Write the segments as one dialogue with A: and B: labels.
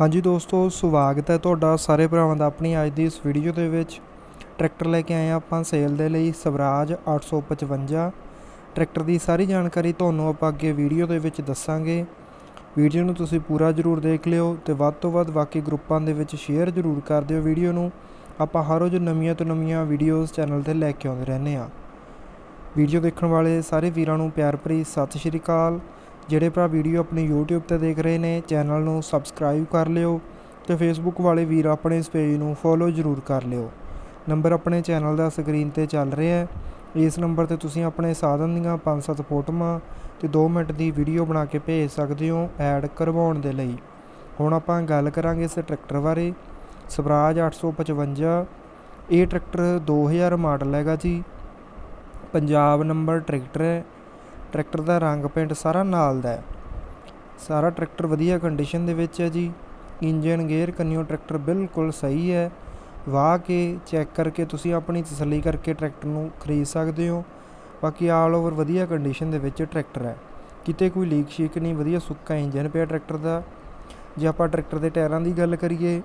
A: ਹਾਂਜੀ ਦੋਸਤੋ, ਸਵਾਗਤ ਹੈ ਤੁਹਾਡਾ ਸਾਰੇ ਭਰਾਵਾਂ ਦਾ ਆਪਣੀ ਅੱਜ ਦੀ ਇਸ ਵੀਡੀਓ ਦੇ ਵਿੱਚ। ਟਰੈਕਟਰ ਲੈ ਕੇ ਆਏ ਹਾਂ ਆਪਾਂ ਸੇਲ ਦੇ ਲਈ, ਸਵਰਾਜ 855 ਟਰੈਕਟਰ ਦੀ ਸਾਰੀ ਜਾਣਕਾਰੀ ਤੁਹਾਨੂੰ ਆਪਾਂ ਅੱਗੇ ਵੀਡੀਓ ਦੇ ਵਿੱਚ ਦੱਸਾਂਗੇ। ਵੀਡੀਓ ਨੂੰ ਤੁਸੀਂ ਪੂਰਾ ਜ਼ਰੂਰ ਦੇਖ ਲਿਓ ਤੇ ਵੱਧ ਤੋਂ ਵੱਧ ਬਾਕੀ ਗਰੁੱਪਾਂ ਦੇ ਵਿੱਚ ਸ਼ੇਅਰ ਜ਼ਰੂਰ ਕਰ ਦਿਓ ਵੀਡੀਓ ਨੂੰ। ਆਪਾਂ ਹਰ ਰੋਜ਼ ਨਵੀਆਂ ਤੋਂ ਨਵੀਆਂ ਵੀਡੀਓਜ਼ ਚੈਨਲ ਤੇ ਲੈ ਕੇ ਆਉਂਦੇ ਰਹਿੰਦੇ ਹਾਂ। ਵੀਡੀਓ ਦੇਖਣ ਵਾਲੇ ਸਾਰੇ ਵੀਰਾਂ ਨੂੰ ਪਿਆਰ ਭਰੀ ਸਤਿ ਸ਼੍ਰੀ ਅਕਾਲ। ਜਿਹੜੇ ਭਰਾ ਵੀਡੀਓ ਆਪਣੀ YouTube ਤੇ ਦੇਖ ਰਹੇ ਨੇ, ਚੈਨਲ ਨੂੰ ਸਬਸਕ੍ਰਾਈਬ ਕਰ ਲਿਓ ਤੇ Facebook ਵਾਲੇ ਵੀਰ ਆਪਣੇ ਇਸ ਪੇਜ ਨੂੰ ਫੋਲੋ ਜ਼ਰੂਰ ਕਰ ਲਿਓ। ਨੰਬਰ ਆਪਣੇ ਚੈਨਲ ਦਾ ਸਕਰੀਨ ਤੇ ਚੱਲ ਰਿਹਾ ਹੈ। ਇਸ ਨੰਬਰ ਤੇ ਤੁਸੀਂ ਆਪਣੇ ਸਾਧਨ ਦੀਆਂ 5-7 ਫੋਟੋਆਂ ਤੇ 2 ਮਿੰਟ ਦੀ ਵੀਡੀਓ ਬਣਾ ਕੇ ਭੇਜ ਸਕਦੇ ਹੋ ਐਡ ਕਰਵਾਉਣ ਦੇ ਲਈ। ਹੁਣ ਆਪਾਂ ਗੱਲ ਕਰਾਂਗੇ ਇਸ ਟਰੈਕਟਰ ਬਾਰੇ। ਸਵਰਾਜ 855 ਇਹ ਟਰੈਕਟਰ 2000 ਮਾਡਲ ਹੈਗਾ ਜੀ। ਪੰਜਾਬ ਨੰਬਰ ਟਰੈਕਟਰ ਹੈ। ਟਰੈਕਟਰ ਦਾ ਰੰਗ ਪੇਂਟ ਸਾਰਾ ਨਾਲ ਦਾ ਹੈ। ਸਾਰਾ ਟਰੈਕਟਰ ਵਧੀਆ ਕੰਡੀਸ਼ਨ ਦੇ ਵਿੱਚ ਹੈ ਜੀ। ਇੰਜਨ ਗੇਅਰ ਕੰਨਿਓ ਟਰੈਕਟਰ ਬਿਲਕੁਲ ਸਹੀ ਹੈ। ਵਾਹ ਕੇ ਚੈੱਕ ਕਰਕੇ ਤੁਸੀਂ ਆਪਣੀ ਤਸੱਲੀ ਕਰਕੇ ਟਰੈਕਟਰ ਨੂੰ ਖਰੀਦ ਸਕਦੇ ਹੋ। ਬਾਕੀ ਆਲ ਓਵਰ ਵਧੀਆ ਕੰਡੀਸ਼ਨ ਦੇ ਵਿੱਚ ਟਰੈਕਟਰ ਹੈ। ਕਿਤੇ ਕੋਈ ਲੀਕ ਸ਼ੀਕ ਨਹੀਂ, ਵਧੀਆ ਸੁੱਕਾ ਇੰਜਨ ਪਿਆ ਟਰੈਕਟਰ ਦਾ। ਜੇ ਆਪਾਂ ਟਰੈਕਟਰ ਦੇ ਟਾਇਰਾਂ ਦੀ ਗੱਲ ਕਰੀਏ,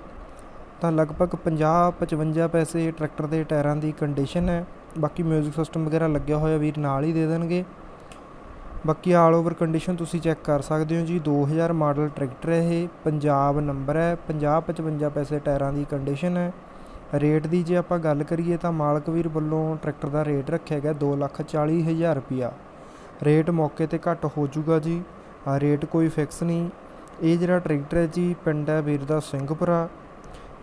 A: ਤਾਂ ਲਗਭਗ 50 55 ਪੈਸੇ ਟਰੈਕਟਰ ਦੇ ਟਾਇਰਾਂ ਦੀ ਕੰਡੀਸ਼ਨ ਹੈ। ਬਾਕੀ ਮਿਊਜ਼ਿਕ ਸਿਸਟਮ ਵਗੈਰਾ ਲੱਗਿਆ ਹੋਇਆ ਵੀਰ ਨਾਲ ਹੀ ਦੇ ਦੇਣਗੇ। ਬਾਕੀ ਆਲ ਓਵਰ ਕੰਡੀਸ਼ਨ ਤੁਸੀਂ ਚੈੱਕ ਕਰ ਸਕਦੇ ਹੋ ਜੀ 2000 ਮਾਡਲ ਟਰੈਕਟਰ ਹੈ ਇਹ, ਪੰਜਾਬ ਨੰਬਰ ਹੈ 50 55 ਪੈਸੇ ਟਾਇਰਾਂ ਦੀ ਕੰਡੀਸ਼ਨ ਹੈ। ਰੇਟ ਦੀ ਜੇ ਆਪਾਂ ਗੱਲ ਕਰੀਏ ਤਾਂ ਮਾਲਕ ਵੀਰ ਵੱਲੋਂ ਟਰੈਕਟਰ ਦਾ ਰੇਟ ਰੱਖਿਆ ਗਿਆ 240000 ਰੁਪਿਆ ਰੇਟ ਮੌਕੇ ਤੇ ਘੱਟ ਹੋ ਜਾਊਗਾ ਜੀ ਰੇਟ ਕੋਈ ਫਿਕਸ ਨਹੀਂ। ਇਹ ਜਿਹੜਾ ਟਰੈਕਟਰ ਹੈ ਜੀ, ਪਿੰਡ ਹੈ ਵੀਰ ਦਾ ਸਿੰਘਪੁਰਾ।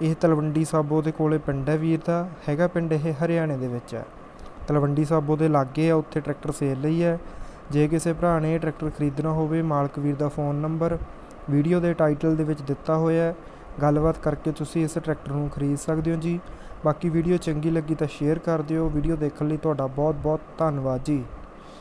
A: ਇਹ ਤਲਵੰਡੀ ਸਾਬੋ ਦੇ ਕੋਲੇ ਪਿੰਡ ਹੈ ਵੀਰ ਦਾ, ਹੈਗਾ ਪਿੰਡ ਇਹ ਹਰਿਆਣੇ ਦੇ ਵਿੱਚ ਹੈ। ਤਲਵੰਡੀ ਸਾਬੋ ਦੇ ਲਾਗੇ ਆ, ਉੱਥੇ ਟਰੈਕਟਰ ਸੇਲ ਲਈ ਹੈ। ਜੇ ਕਿਸੇ ਭਰਾ ਨੇ ਇਹ ਟਰੈਕਟਰ ਖਰੀਦਣਾ ਹੋਵੇ, ਮਾਲਕ ਵੀਰ ਦਾ ਫੋਨ ਨੰਬਰ, ਵੀਡੀਓ ਦੇ ਟਾਈਟਲ ਦੇ ਵਿੱਚ ਦਿੱਤਾ ਹੋਇਆ ਹੈ। ਗੱਲਬਾਤ ਕਰਕੇ ਤੁਸੀਂ ਇਸ ਟਰੈਕਟਰ ਨੂੰ ਖਰੀਦ ਸਕਦੇ ਹੋ ਜੀ। ਬਾਕੀ ਵੀਡੀਓ ਚੰਗੀ ਲੱਗੀ ਤਾਂ ਸ਼ੇਅਰ ਕਰ ਦਿਓ। ਵੀਡੀਓ ਦੇਖਣ ਲਈ ਤੁਹਾਡਾ ਬਹੁਤ ਬਹੁਤ ਧੰਨਵਾਦ ਜੀ।